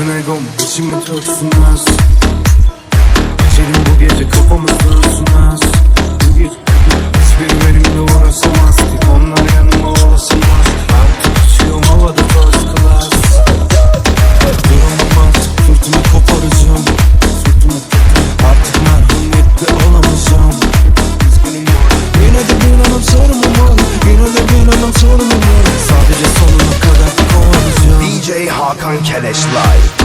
Sakın egom içimi töksünmez Geçelim bu gece kafamızda anım sorunum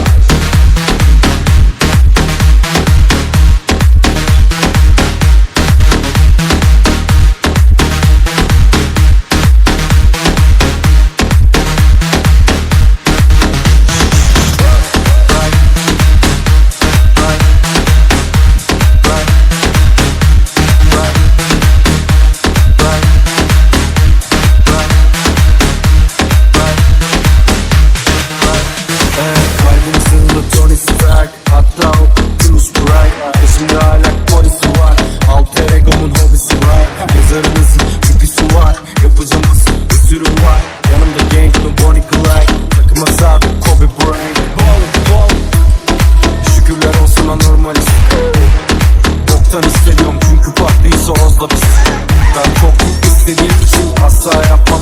Şu partiyi sorozla biz. Ben çok istediğim için asla yapmam